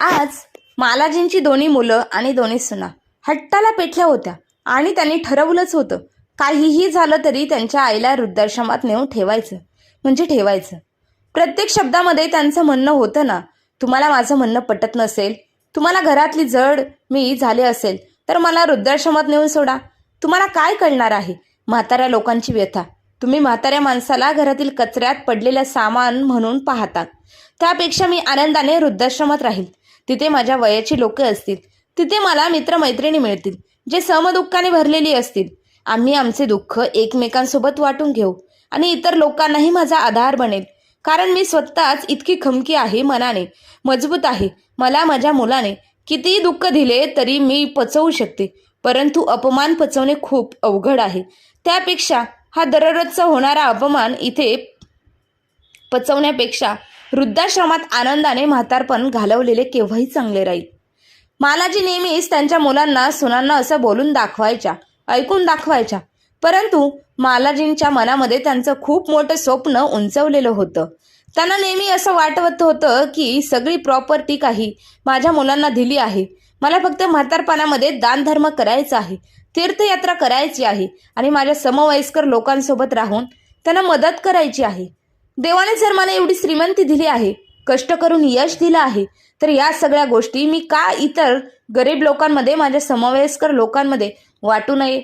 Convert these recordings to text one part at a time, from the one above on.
आज मालाजींची दोन्ही मुलं आणि दोन्ही सुना हट्टाला पेटल्या होत्या आणि त्यांनी ठरवलंच होतं काहीही झालं तरी त्यांच्या आईला वृद्धाश्रमात नेऊन ठेवायचं म्हणजे ठेवायचं. प्रत्येक शब्दामध्ये त्यांचं म्हणणं होतं ना तुम्हाला माझं म्हणणं पटत नसेल तुम्हाला घरातली जड मी झाले असेल तर मला वृद्धाश्रमात नेऊन सोडा. तुम्हाला काय कळणार आहे? म्हाताऱ्या लोकांची व्यथा. तुम्ही म्हाताऱ्या माणसाला घरातील कचऱ्यात पडलेलं सामान म्हणून पाहतात त्यापेक्षा मी आनंदाने वृद्धाश्रमात राहील. तिथे माझ्या वयाची लोक असतील. तिथे मला मित्रमैत्रिणी मिळतील जे समदुःखाने भरलेली असतील. आम्ही आमचे दुःख एकमेकांसोबत वाटून घेऊ आणि इतर लोकांनाही माझा आधार बनेल. कारण मी स्वतःच इतकी खमकी आहे मनाने मजबूत आहे. मला माझ्या मुलाने कितीही दुःख दिले तरी मी पचवू शकते. परंतु अपमान पचवणे खूप अवघड आहे. त्यापेक्षा हा दररोजचा होणारा अपमान इथे पचवण्यापेक्षा वृद्धाश्रमात आनंदाने म्हातारपण घालवलेले केव्हाही चांगले राहील. मालाजी नेहमीच त्यांच्या मुलांना सुनांना असं बोलून दाखवायच्या ऐकून दाखवायच्या. परंतु मालाजींच्या मनामध्ये त्यांचं खूप मोठं स्वप्न उंचवलेलं होतं. त्यांना नेहमी असं वाटवत होतं की सगळी प्रॉपर्टी काही माझ्या मुलांना दिली आहे. मला फक्त म्हातारपणामध्ये दानधर्म करायचा आहे तीर्थयात्रा करायची आहे आणि माझ्या समवयस्कर लोकांसोबत राहून त्यांना मदत करायची आहे. देवाने जर मला एवढी श्रीमंती दिली आहे कष्ट करून यश दिलं आहे तर या सगळ्या गोष्टी मी का इतर गरीब लोकांमध्ये माझ्या समवयस्कर लोकांमध्ये वाटू नये?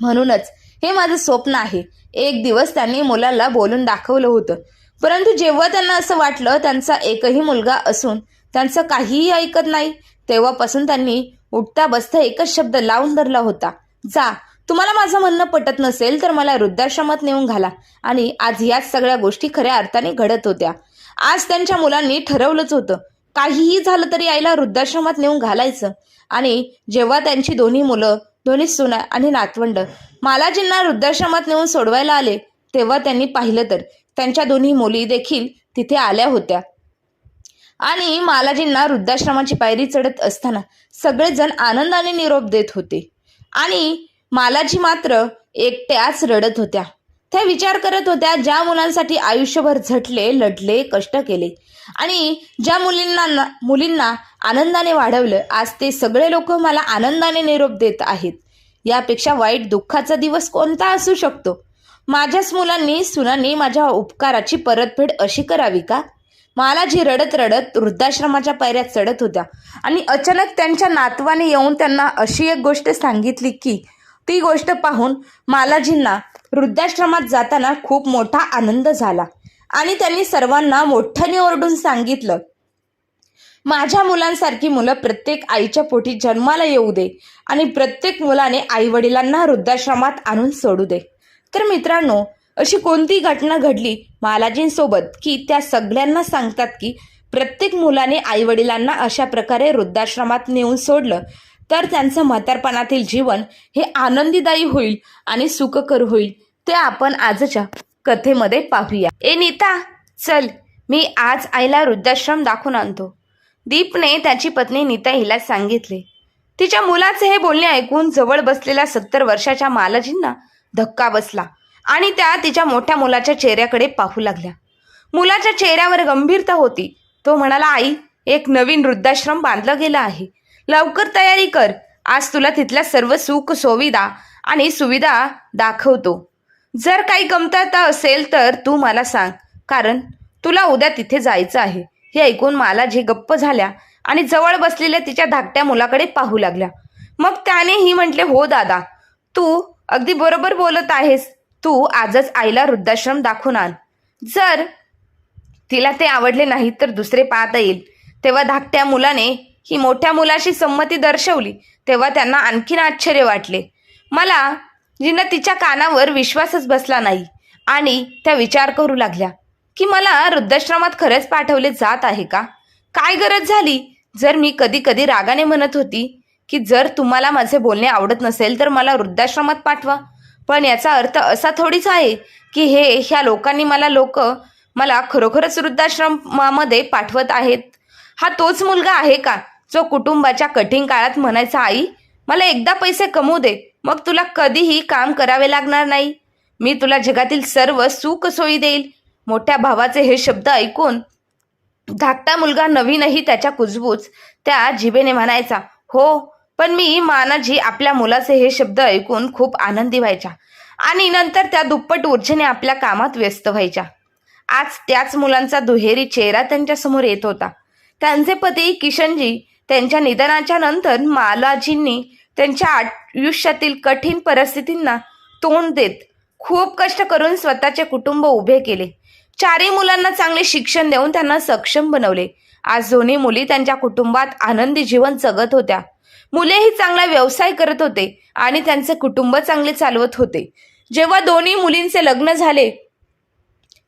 म्हणूनच हे माझं स्वप्न आहे. एक दिवस त्यांनी मुलाला बोलून दाखवलं होतं. परंतु जेव्हा त्यांना असं वाटलं त्यांचा एकही मुलगा असून त्यांचं काहीही ऐकत नाही तेव्हापासून त्यांनी उठता बसता एकच शब्द लावून धरला होता. जा तुम्हाला माझं म्हणणं पटत नसेल तर मला वृद्धाश्रमात नेऊन घाला. आणि आज याच सगळ्या गोष्टी खऱ्या अर्थाने घडत होत्या. आज त्यांच्या मुलांनी ठरवलंच होतं. काहीही झालं तरी आईला वृद्धाश्रमात नेऊन घालायचं. आणि जेव्हा त्यांची दोन्ही मुलं दोन्ही सुना आणि नातवंड मालाजींना वृद्धाश्रमात नेऊन सोडवायला आले तेव्हा त्यांनी पाहिलं तर त्यांच्या दोन्ही मुली देखील तिथे आल्या होत्या. आणि मालाजींना वृद्धाश्रमाची पायरी चढत असताना सगळेजण आनंदाने निरोप देत होते. आणि मालाजी मात्र एकट्याच रडत होत्या. त्या विचार करत होत्या ज्या मुलांसाठी आयुष्यभर झटले लढले कष्ट केले आणि ज्या मुलींना मुलींना आनंदाने वाढवलं आज ते सगळे लोक मला आनंदाने निरोप देत आहेत. यापेक्षा वाईट दुःखाचा दिवस कोणता असू शकतो? माझ्याच मुलांनी सुनांनी माझ्या उपकाराची परतफेड अशी करावी का? मालाजी रडत रडत वृद्धाश्रमाच्या पायऱ्या चढत होत्या आणि अचानक त्यांच्या नातवाने येऊन त्यांना अशी एक गोष्ट सांगितली की ती गोष्ट पाहून मालाजींना वृद्धाश्रमात जाताना खूप मोठा आनंद झाला. आणि त्यांनी सर्वांना मोठ्याने ओरडून सांगितलं माझ्या मुलांसारखी मुलं प्रत्येक आईच्या पोटी जन्माला येऊ दे आणि प्रत्येक मुलाने आई वडिलांना वृद्धाश्रमात आणून सोडू दे. तर मित्रांनो अशी कोणती घटना घडली मालाजींसोबत की त्या सगळ्यांना सांगतात की प्रत्येक मुलाने आई वडिलांना अशा प्रकारे वृद्धाश्रमात नेऊन सोडलं? तर त्यांचं म्हातारपणातील जीवन हे आनंदीदायी होईल आणि सुखकर होईल ते आपण आजच्या कथेमध्ये पाहूया. ए नीता चल मी आज आईला वृद्धाश्रम दाखवून आणतो. दीपने त्याची पत्नी नीता हिला सांगितले तिच्या मुलाचे हे बोलणे ऐकून जवळ बसलेल्या सत्तर वर्षाच्या मालाजींना धक्का बसला आणि त्या तिच्या मोठ्या मुलाच्या चेहऱ्याकडे पाहू लागल्या. मुलाच्या चेहऱ्यावर गंभीरता होती. तो म्हणाला आई एक नवीन वृद्धाश्रम बांधलं गेलं आहे. लवकर तयारी कर. आज तुला तिथल्या सर्व सुख सुविधा आणि सुविधा दाखवतो. जर काही कमतरता असेल तर तू मला सांग कारण तुला उद्या तिथे जायचं आहे. हे ऐकून मला जे गप्प झाल्या आणि जवळ बसलेल्या तिच्या धाकट्या मुलाकडे पाहू लागल्या. मग त्यानेही म्हटले हो दादा तू अगदी बरोबर बोलत आहेस. तू आजच आईला वृद्धाश्रम दाखवून आण. जर तिला ते आवडले नाही तर दुसरे पाहता येईल. तेव्हा धाकट्या मुलाने ही मोठ्या मुलाशी संमती दर्शवली तेव्हा त्यांना आणखीन आश्चर्य वाटले. मला जिनं तिच्या कानावर विश्वासच बसला नाही आणि त्या विचार करू लागल्या की मला वृद्धाश्रमात खरंच पाठवले जात आहे का? काय गरज झाली? जर मी कधी कधी रागाने म्हणत होती की जर तुम्हाला माझे बोलणे आवडत नसेल तर मला वृद्धाश्रमात पाठवा. पण याचा अर्थ असा थोडीच आहे की हे ह्या लोकांनी मला लोक मला खरोखरच वृद्धाश्रमामध्ये पाठवत आहेत. हा तोच मुलगा आहे का? जो कुटुंबाच्या कठीण काळात म्हणायचा आई मला एकदा पैसे कमवू दे मग तुला कधीही काम करावे लागणार नाही. मी तुला जगातील सर्व सुख सोयी देईल. मोठ्या भावाचे हे शब्द ऐकून धाकटा मुलगा नवीनही त्याच्या कुजबूज त्या जिभेने म्हणायचा हो पण मी मानाजी आपल्या मुलाचे हे शब्द ऐकून खूप आनंदी व्हायच्या आणि नंतर त्या दुप्पट ऊर्जेने आपल्या कामात व्यस्त व्हायच्या. आज त्याच मुलांचा दुहेरी चेहरा त्यांच्यासमोर येत होता. त्यांचे पती किशनजी त्यांच्या निधनाच्या नंतर मालाजींनी त्यांच्या आयुष्यातील कठीण परिस्थितींना तोंड देत खूप कष्ट करून स्वतःचे कुटुंब उभे केले. चारही मुलांना चांगले शिक्षण देऊन त्यांना सक्षम बनवले. आज दोन्ही मुली त्यांच्या कुटुंबात आनंदी जीवन जगत होत्या. मुलेही चांगला व्यवसाय करत होते आणि त्यांचे कुटुंब चांगले चालवत होते. जेव्हा दोन्ही मुलींचे लग्न झाले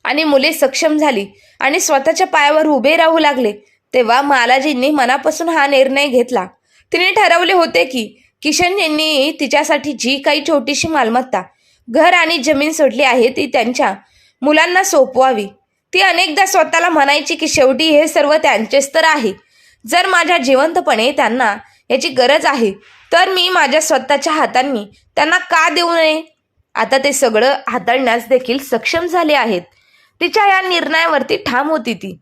आणि मुले सक्षम झाली आणि स्वतःच्या पायावर उभे राहू लागले तेव्हा मालाजींनी मनापासून हा निर्णय घेतला. तिने ठरवले होते की किशनजींनी तिच्यासाठी जी काही छोटीशी मालमत्ता घर आणि जमीन सोडली आहे ती त्यांच्या मुलांना सोपवावी. ती अनेकदा स्वतःला म्हणायची की शेवटी हे सर्व त्यांचेच तर आहे. जर माझ्या जिवंतपणे त्यांना याची गरज आहे तर मी माझ्या स्वतःच्या हातांनी त्यांना का देऊ नये? आता ते सगळं हाताळण्यास देखील सक्षम झाले आहेत. तिच्या या निर्णयावरती ठाम होती ती.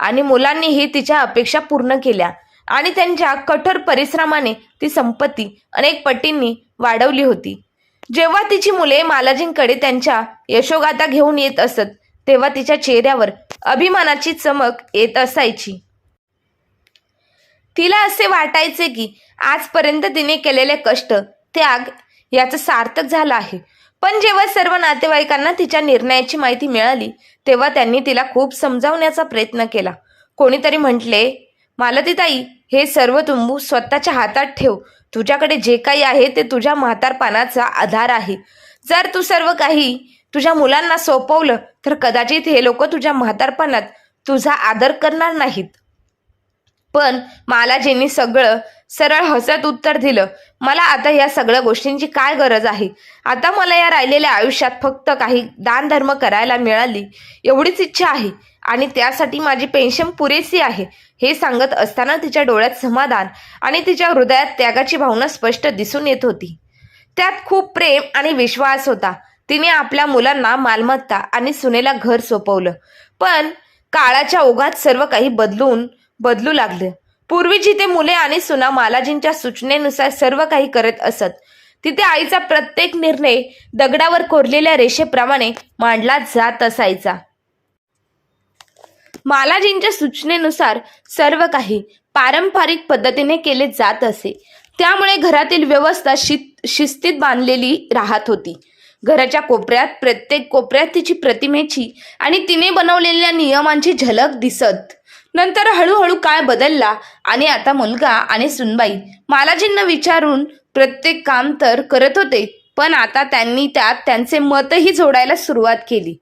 आणि मुलांनीही तिच्या अपेक्षा पूर्ण केल्या. आणि त्यांच्या कठोर परिश्रमाने ती संपत्ती अनेक पटींनी वाढवली होती. जेव्हा तिची मुले मालाजींकडे त्यांच्या यशोगाथा घेऊन येत असत तेव्हा तिच्या चेहऱ्यावर अभिमानाची चमक येत असायची. तिला असे वाटायचे की आजपर्यंत तिने केलेले कष्ट त्याग याचं सार्थक झालं आहे. पण जेव्हा सर्व नातेवाईकांना तिच्या निर्णयाची माहिती मिळाली तेव्हा त्यांनी तिला खूप समजावण्याचा प्रयत्न केला. कोणीतरी म्हटले मालतीताई हे सर्व तुंबू स्वतःच्या हातात ठेव. तुझ्याकडे जे काही आहे ते तुझ्या म्हातारपणाचा आधार आहे. जर तू सर्व काही तुझ्या मुलांना सोपवलं तर कदाचित हे लोक तुझ्या म्हातारपणात तुझा आदर करणार नाहीत. पण मालाजींनी सगळं सरळ हसत उत्तर दिलं मला आता या सगळ्या गोष्टींची काय गरज आहे? आता मला या राहिलेल्या आयुष्यात फक्त काही दानधर्म करायला मिळाली एवढीच इच्छा आहे. आणि त्यासाठी माझी पेन्शन पुरेसी आहे. हे सांगत असताना तिच्या डोळ्यात समाधान आणि तिच्या हृदयात त्यागाची भावना स्पष्ट दिसून येत होती. त्यात खूप प्रेम आणि विश्वास होता. तिने आपल्या मुलांना मालमत्ता आणि सुनेला घर सोपवलं. पण काळाच्या ओघात सर्व काही बदलून बदलू लागले. पूर्वी जिथे मुले आणि सुना मालाजींच्या सूचनेनुसार सर्व काही करत असत. तिथे आईचा प्रत्येक निर्णय दगडावर कोरलेल्या रेषेप्रमाणे मांडला जात असायचा. मालाजींच्या सूचनेनुसार सर्व काही पारंपरिक पद्धतीने केले जात असे. त्यामुळे घरातील व्यवस्था शित शिस्तीत बांधलेली राहत होती. घराच्या कोपऱ्यात प्रत्येक कोपऱ्यात तिची प्रतिमेची आणि तिने बनवलेल्या नियमांची झलक दिसत. नंतर हळूहळू काय बदलला आणि आता मुलगा आणि सुनबाई मालाजींना विचारून प्रत्येक काम तर करत होते पण आता त्यांनी त्यात त्यांचे मतही जोडायला सुरुवात केली.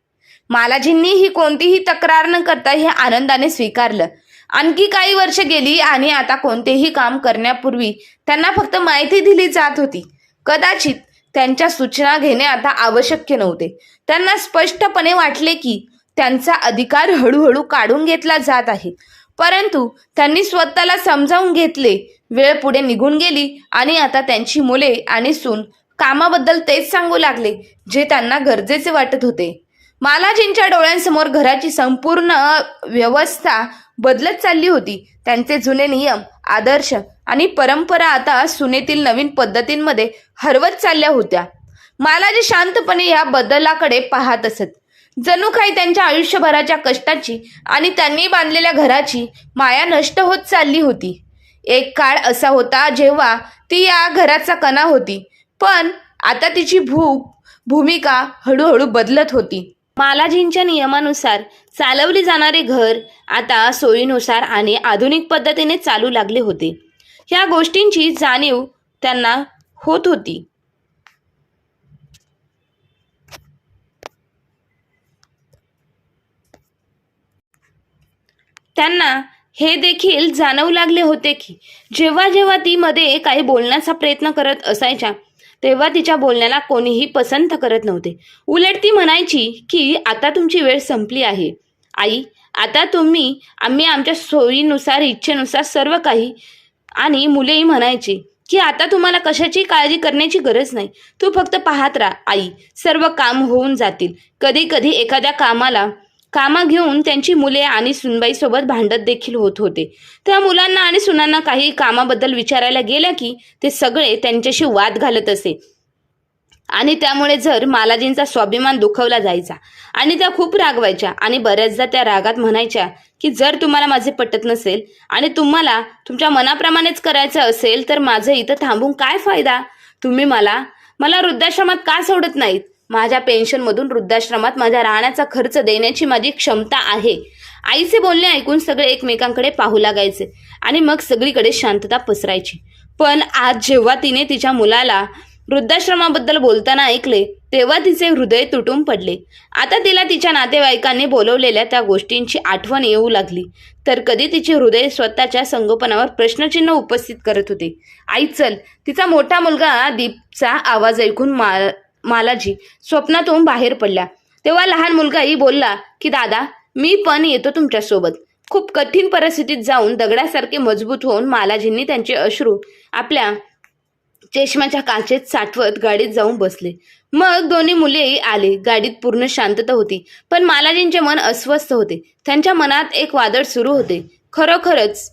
मालाजींनी ही कोणतीही तक्रार न करता हे आनंदाने स्वीकारलं. आणखी काही वर्ष गेली आणि आता कोणतेही काम करण्यापूर्वी त्यांना फक्त माहिती दिली जात होती. कदाचित त्यांच्या सूचना घेणे आता आवश्यक नव्हते. त्यांना स्पष्टपणे वाटले की त्यांचा अधिकार हळूहळू काढून घेतला जात आहे. परंतु त्यांनी स्वतःला समजावून घेतले. वेळ पुढे निघून गेली आणि आता त्यांची मुले आणि सून कामाबद्दल तेच सांगू लागले जे त्यांना गरजेचे वाटत होते. मालाजींच्या डोळ्यांसमोर घराची संपूर्ण व्यवस्था बदलत चालली होती. त्यांचे जुने नियम आदर्श आणि परंपरा आता सुनेतील नवीन पद्धतींमध्ये हरवत चालल्या होत्या. मालाजी शांतपणे या बदलाकडे पाहत असत. जणू काही त्यांच्या आयुष्यभराच्या कष्टाची आणि त्यांनी बांधलेल्या घराची माया नष्ट होत चालली होती. एक काळ असा होता जेव्हा ती या घराचा कणा होती पण आता तिची भूक भूमिका हळूहळू बदलत होती. मालाजींच्या नियमानुसार चालवले जाणारे घर आता सोयीनुसार आणि आधुनिक पद्धतीने चालू लागले होते. ह्या गोष्टींची जाणीव त्यांना होत होती. त्यांना हे देखील जाणवू लागले होते की जेव्हा जेव्हा ती मध्ये काही बोलण्याचा प्रयत्न करत असायच्या तेव्हा तिच्या बोलण्याला कोणीही पसंत करत नव्हते. उलट ती म्हणायची की आता तुमची वेळ संपली आहे. आई आता तुम्ही आम्ही आमच्या सोयीनुसार इच्छेनुसार सर्व काही आणि मुलेही म्हणायची की आता तुम्हाला कशाची काळजी करण्याची गरज नाही. तू फक्त पाहत राहा. आई सर्व काम होऊन जातील. कधी कधी एखाद्या कामाला कामा घेऊन त्यांची मुले आणि सुनबाईसोबत भांडत देखील होत होते. त्या मुलांना आणि सुनांना काही कामाबद्दल विचारायला गेल्या की ते सगळे त्यांच्याशी वाद घालत असे. आणि त्यामुळे जर मालाजींचा स्वाभिमान दुखवला जायचा आणि त्या खूप रागवायच्या आणि बऱ्याचदा त्या रागात म्हणायच्या की जर तुम्हाला माझे पटत नसेल आणि तुम्हाला तुमच्या मनाप्रमाणेच करायचं असेल तर माझं इथं थांबून काय फायदा? तुम्ही मला मला वृद्धाश्रमात का सोडत नाहीत? माझ्या पेन्शनमधून वृद्धाश्रमात माझ्या राहण्याचा खर्च देण्याची माझी क्षमता आहे. आईचे बोलणे ऐकून सगळे एकमेकांकडे पाहू लागायचे आणि मग सगळीकडे शांतता पसरायची. पण आज जेव्हा तिने तिच्या मुलाला वृद्धाश्रमाबद्दल बोलताना ऐकले तेव्हा तिचे हृदय तुटून पडले. आता तिला तिच्या नातेवाईकांनी बोलवलेल्या त्या गोष्टींची आठवण येऊ लागली. तर कधी तिचे हृदय स्वतःच्या संगोपनावर प्रश्नचिन्ह उपस्थित करत होते. आई चल. तिचा मोठा मुलगा दीपचा आवाज ऐकून मा मालाजी स्वप्नातून बाहेर पडल्या. तेव्हा लहान मुलगाही बोलला की दादा मी पण येतो तुमच्यासोबत. खूप कठीण परिस्थितीत जाऊन दगडासारखे मजबूत होऊन मालाजींनी त्यांचे अश्रू आपल्या चष्म्याच्या काचेत साठवत गाडीत जाऊन बसले. मग दोन्ही मुलेही आले. गाडीत पूर्ण शांतता होती पण मालाजींचे मन अस्वस्थ होते. त्यांच्या मनात एक वादळ सुरू होते. खरोखरच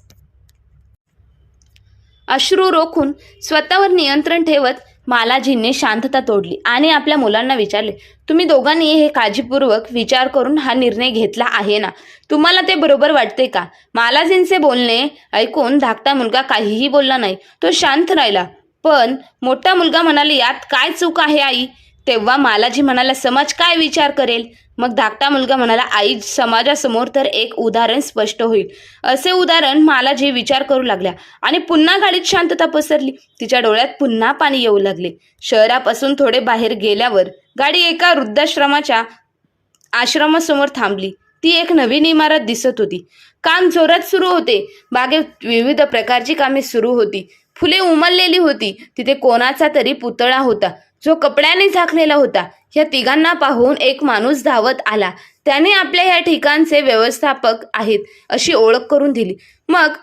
अश्रू रोखून स्वतःवर नियंत्रण ठेवत मालाजींनी शांतता तोडली आणि आपल्या मुलांना विचारले तुम्ही दोघांनी हे काळजीपूर्वक विचार करून हा निर्णय घेतला आहे ना? तुम्हाला ते बरोबर वाटते का? मालाजींचे बोलणे ऐकून धाकटा मुलगा काहीही बोलला नाही तो शांत राहिला. पण मोठा मुलगा म्हणाले यात काय चूक आहे आई? तेव्हा मालाजी म्हणाला समाज काय विचार करेल? मग धाकटा मुलगा म्हणाला आई समाजासमोर तर एक उदाहरण स्पष्ट होईल. असे उदाहरण मालाजी विचार करू लागल्या आणि पुन्हा गाडीत शांतता पसरली. तिच्या डोळ्यात पुन्हा पाणी येऊ लागले. शहरापासून थोडे बाहेर गेल्यावर गाडी एका वृद्धाश्रमाच्या आश्रमासमोर थांबली. ती एक नवीन इमारत दिसत होती. काम जोरात सुरू होते. बागेत विविध प्रकारची कामे सुरू होती. फुले उमललेली होती. तिथे कोणाचा तरी पुतळा होता. जो कपड्याने झाकलेला होता या तिघांना पाहून एक माणूस धावत आला. त्याने आपल्या या ठिकाणचे व्यवस्थापक आहेत अशी ओळख करून दिली. मग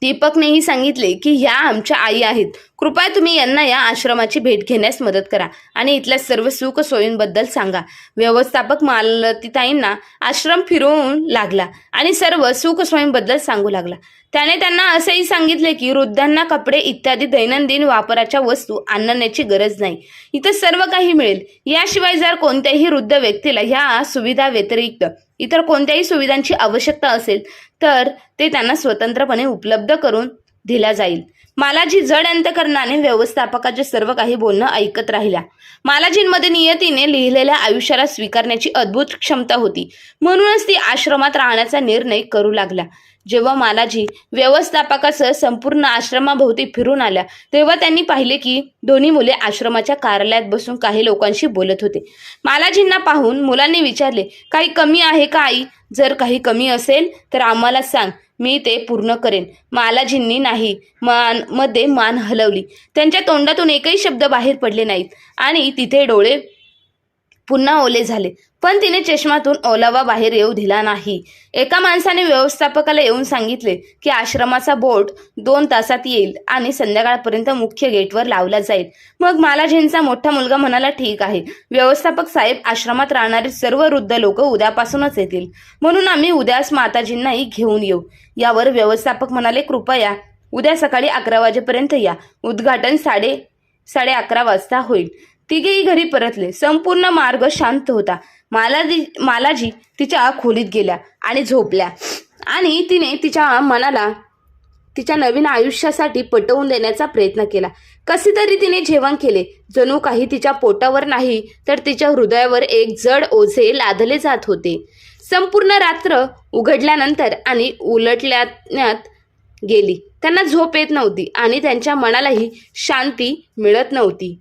दीपकनेही सांगितले की ह्या आमच्या आई आहेत. कृपया तुम्ही यांना या आश्रमाची भेट घेण्यास मदत करा आणि इथल्या सर्व सुख सोयींबद्दल सांगा. व्यवस्थापक मालतीताईंना आश्रम फिरवून लागला आणि सर्व सुख सोयींबद्दल सांगू लागला. त्याने त्यांना असेही सांगितले की वृद्धांना कपडे इत्यादी दैनंदिन वापराच्या वस्तू आणण्याची गरज नाही. इथं सर्व काही मिळेल. याशिवाय जर कोणत्याही वृद्ध व्यक्तीला ह्या सुविधा व्यतिरिक्त इतर कोणत्याही सुविधांची आवश्यकता असेल तर ते त्यांना स्वतंत्रपणे उपलब्ध करून दिल्या जाईल. मालाजी जड अंतकरणाने व्यवस्थापकाचे सर्व काही बोलणं ऐकत राहिल्या. मालाजींमध्ये नियतीने लिहिलेल्या आयुष्याला स्वीकारण्याची अद्भुत क्षमता होती. म्हणूनच ती आश्रमात राहण्याचा निर्णय करू लागल्या. जेव्हा मालाजी व्यवस्थापकासह संपूर्ण आश्रमाभोवती फिरून आल्या तेव्हा त्यांनी पाहिले की दोन्ही मुले आश्रमाच्या कार्यालयात बसून काही लोकांशी बोलत होते. मालाजींना पाहून मुलांनी विचारले काही कमी आहे का आई? जर काही कमी असेल तर आम्हाला सांग मी ते पूर्ण करेन. मालाजींनी नाही मानमध्ये मान हलवली. त्यांच्या तोंडातून एकही शब्द बाहेर पडले नाहीत. आणि तिथे डोळे पुन्हा ओले झाले. पण तिने चष्मातून ओलावा बाहेर येऊ दिला नाही. एका माणसाने व्यवस्थापकाला येऊन सांगितले की आश्रमाचा बोर्ड दोन तासात येईल आणि संध्याकाळपर्यंत मुख्य गेटवर लावला जाईल. मग मालाजींचा मोठा मुलगा म्हणाला ठीक आहे. व्यवस्थापक साहेब आश्रमात राहणारे सर्व वृद्ध लोक उद्यापासूनच येतील. म्हणून आम्ही उद्याच माताजींनाही घेऊन येऊ. यावर व्यवस्थापक म्हणाले कृपया उद्या सकाळी अकरा वाजेपर्यंत या. उद्घाटन साडे साडे अकरा वाजता होईल. तिघेही घरी परतले. संपूर्ण मार्ग शांत होता. मालाजी मालाजी तिच्या खोलीत गेल्या आणि झोपल्या. आणि तिने तिच्या मनाला तिच्या नवीन आयुष्यासाठी पटवून देण्याचा प्रयत्न केला. कसे तरी तिने जेवण केले. जणू काही तिच्या पोटावर नाही तर तिच्या हृदयावर एक जड ओझे लादले जात होते. संपूर्ण रात्र उघडल्यानंतर आणि उलटल्यात गेली. त्यांना झोप येत नव्हती आणि त्यांच्या मनालाही शांती मिळत नव्हती.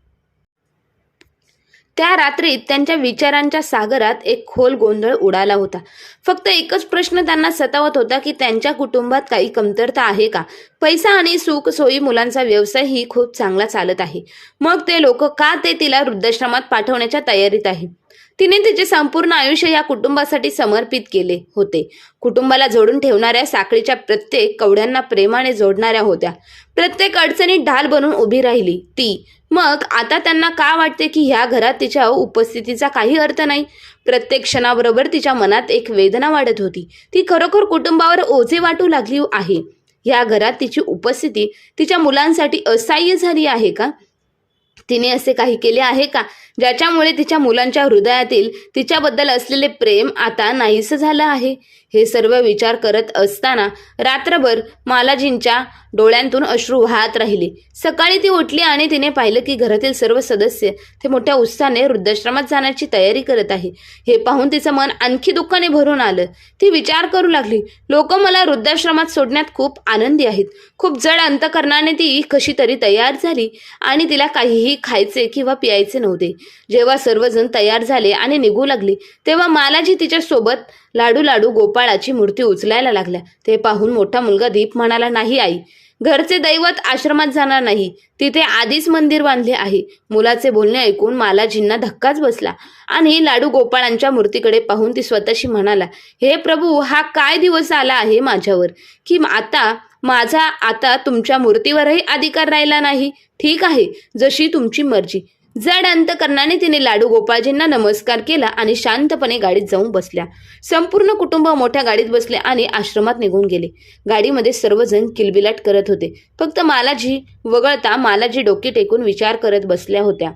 त्या रात्रीत त्यांच्या विचारांच्या सागरात एक खोल गोंधळ उडाला होता. फक्त एकच प्रश्न त्यांना सतावत होता की त्यांच्या कुटुंबात काही कमतरता आहे का? पैसा आणि सुख सोयी मुलांचा व्यवसाय ही खूप चांगला चालत आहे. मग ते लोक का ते तिला वृद्धाश्रमात पाठवण्याच्या तयारीत आहे? तिने तिचे संपूर्ण आयुष्य या कुटुंबासाठी समर्पित केले होते. कुटुंबाला जोडून ठेवणाऱ्या साखळीच्या प्रत्येक कवड्यांना प्रेमाने जोडणाऱ्या होत्या. प्रत्येक अडचणीत ढाल बनून उभी राहिली. ती मग आता त्यांना का वाटते की ह्या घरात तिच्या उपस्थितीचा काही अर्थ नाही? प्रत्येक क्षणाबरोबर तिच्या मनात एक वेदना वाढत होती. ती खरोखर कुटुंबावर ओझे वाटू लागली आहे. ह्या घरात तिची उपस्थिती तिच्या मुलांसाठी असह्य झाली आहे का? तिने असे काही केले आहे का? ज्याच्यामुळे तिच्या मुलांच्या हृदयातील तिच्याबद्दल असलेले प्रेम आता नाहीसं झालं आहे. हे सर्व विचार करत असताना रात्रभर मालाजींच्या डोळ्यांतून अश्रू वाहत राहिले. सकाळी ती उठली आणि तिने पाहिलं की घरातील सर्व सदस्य ते मोठ्या उत्साहाने वृद्धाश्रमात जाण्याची तयारी करत आहे. हे पाहून तिचं मन आणखी दुःखाने भरून आलं. ती विचार करू लागली लोक मला वृद्धाश्रमात सोडण्यात खूप आनंदी आहेत. खूप जड अंतकरणाने ती कशी तरी तयार झाली आणि तिला काहीही खायचे किंवा प्यायचे नव्हते. जेव्हा सर्वजण तयार झाले आणि निघू लागले तेव्हा मालाजी तिच्या सोबत लाडू लाडू गोपाळाची मूर्ती उचलायला लागल्या. ते पाहून मोठा मुलगा दीप म्हणाला नाही आई घरचे दैवत आश्रमात जाणार नाही. तिथे आधीच मंदिर बांधले आहे. मुलाचे बोलणे ऐकून मालाजींना धक्काच बसला आणि लाडू गोपाळांच्या मूर्तीकडे पाहून ती स्वतःशी म्हणाला हे प्रभू हा काय दिवस आला आहे माझ्यावर? की आता माझा आता तुमच्या मूर्तीवरही अधिकार राहिला नाही? ठीक आहे जशी तुमची मर्जी. जड अंतकरणाने तिने लाडू गोपाळजींना नमस्कार केला आणि शांतपणे गाडीत जाऊन बसल्या. संपूर्ण कुटुंब मोठ्या गाडीत बसले आणि आश्रमात निघून गेले. गाडीमध्ये सर्वजण किलबिलाट करत होते. फक्त मालाजी वगळता मालाजी डोकी टेकून विचार करत बसल्या होत्या.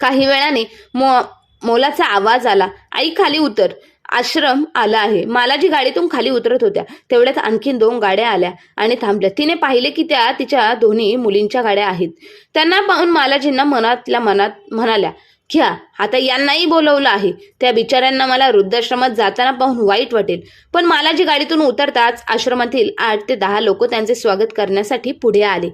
काही वेळाने मो मोलाचा आवाज आला आई खाली उतर. आश्रम आला आहे. मालाजी गाडीतून खाली उतरत होत्या. तेवढ्यात आणखीन दोन गाड्या आल्या आणि थांबल्या. तिने पाहिले की त्या तिच्या दोन्ही मुलींच्या गाड्या आहेत. त्यांना पाहून मालाजींना मनातल्या मनात म्हणाल्या घ्या. आता यांनाही बोलवलं आहे. त्या बिचाऱ्यांना मला वृद्धाश्रमात जाताना पाहून वाईट वाटेल. पण मला जी गाडीतून उतरताच आश्रमातील आठ ते दहा लोक त्यांचे स्वागत करण्यासाठी पुढे आले.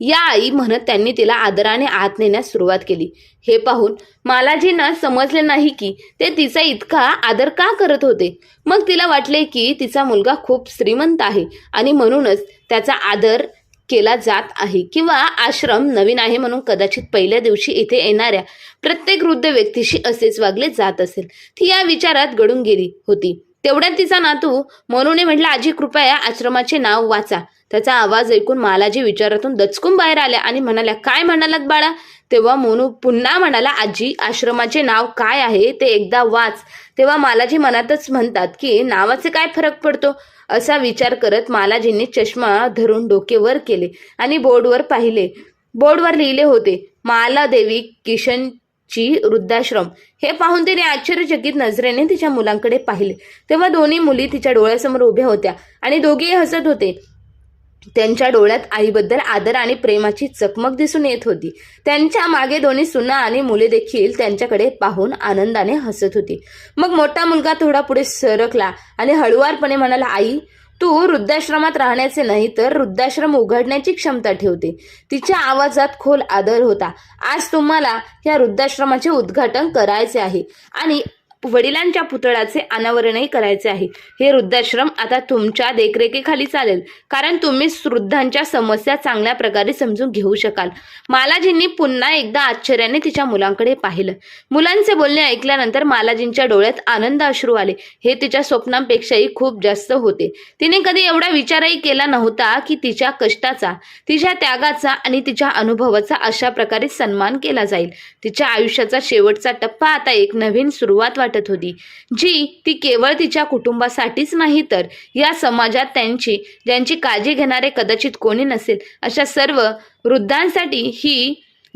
या आई म्हणत त्यांनी तिला आदराने आत नेण्यास सुरुवात केली. हे पाहून मालाजींना समजले नाही की ते तिचा इतका आदर का करत होते? मग तिला वाटले की तिचा मुलगा खूप श्रीमंत आहे आणि म्हणूनच त्याचा आदर केला जात आहे. किंवा आश्रम नवीन आहे म्हणून कदाचित पहिल्या दिवशी इथे येणाऱ्या प्रत्येक वृद्ध व्यक्तीशी असेच वागले जात असेल. ती या विचारात गडून गेली होती. तेवढ्यात तिचा नातू मनूने म्हटलं आजी कृपया आश्रमाचे नाव वाचा. त्याचा आवाज ऐकून मालाजी विचारातून दचकून बाहेर आल्या आणि म्हणाल्या काय म्हणालात बाळा? तेव्हा मोनू पुन्हा म्हणाला आजी आश्रमाचे नाव काय आहे ते एकदा वाच तेव्हा मालाजी मनातच म्हणतात की नावाचे काय फरक पडतो? असा विचार करत मालाजींनी चष्मा धरून डोके वर केले आणि बोर्डवर पाहिले. बोर्डवर लिहिले होते मालादेवी किशनची वृद्धाश्रम. हे पाहून तिने आश्चर्यचकित नजरेने तिच्या मुलांकडे पाहिले. तेव्हा दोन्ही मुली तिच्या डोळ्यासमोर उभ्या होत्या आणि दोघेही हसत होते. त्यांच्या डोळ्यात आईबद्दल आदर आणि प्रेमाची चकमक दिसून येत होती. त्यांच्या मागे दोन्ही सुना आणि मुले देखील त्यांच्याकडे पाहून आनंदाने हसत होती. मग मोठा मुलगा थोडा पुढे सरकला आणि हळुवारपणे म्हणाला आई तू वृद्धाश्रमात राहण्याचे नाही तर वृद्धाश्रम उघडण्याची क्षमता ठेवते. तिच्या आवाजात खोल आदर होता. आज तुम्हाला या वृद्धाश्रमाचे उद्घाटन करायचे आहे आणि वडिलांच्या पुतळ्याचे अनावरणही करायचे आहे. हे वृद्धाश्रम आता तुमच्या देखरेखीखाली चालेल. कारण तुम्ही वृद्धांच्या समस्या चांगल्या प्रकारे समजून घेऊ शकाल. मालाजींनी पुन्हा एकदा आश्चर्याने तिच्या मुलांकडे पाहिलं. मुलांचे बोलणे ऐकल्यानंतर मालाजींच्या डोळ्यात आनंद अश्रू आले. हे तिच्या स्वप्नांपेक्षाही खूप जास्त होते. तिने कधी एवढा विचारही केला नव्हता की तिच्या कष्टाचा तिच्या त्यागाचा आणि तिच्या अनुभवाचा अशा प्रकारे सन्मान केला जाईल. तिच्या आयुष्याचा शेवटचा टप्पा आता एक नवीन सुरुवात वाटत होती. जी ती केवळ तिच्या कुटुंबासाठीच नाही तर या समाजात त्यांची ज्यांची काळजी घेणारे कदाचित कोणी नसेल अशा सर्व वृद्धांसाठी ही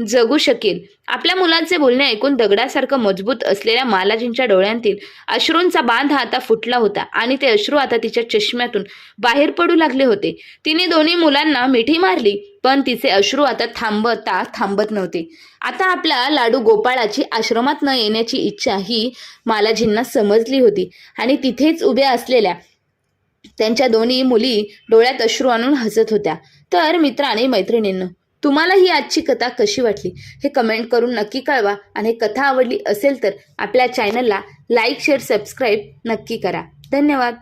जगू शकेल. आपल्या मुलांचे बोलणे ऐकून दगडासारखं मजबूत असलेल्या मालाजींच्या डोळ्यांतील अश्रूंचा बांध आता फुटला होता आणि ते अश्रू आता तिच्या चष्म्यातून बाहेर पडू लागले होते. तिने दोन्ही मुलांना मिठी मारली पण तिचे अश्रू आता थांबता थांबत नव्हते. आता आपला लाडू गोपाळाची आश्रमात न येण्याची इच्छा ही मालाजींना समजली होती आणि तिथेच उभ्या असलेल्या त्यांच्या दोन्ही मुली डोळ्यात अश्रू आणून हसत होत्या. तर मित्र आणि तुम्हाला ही आजची कथा कशी वाटली? हे कमेंट करून नक्की कळवा. आणि कथा आवडली असेल तर आपल्या चॅनलला लाईक शेअर सबस्क्राईब नक्की करा. धन्यवाद.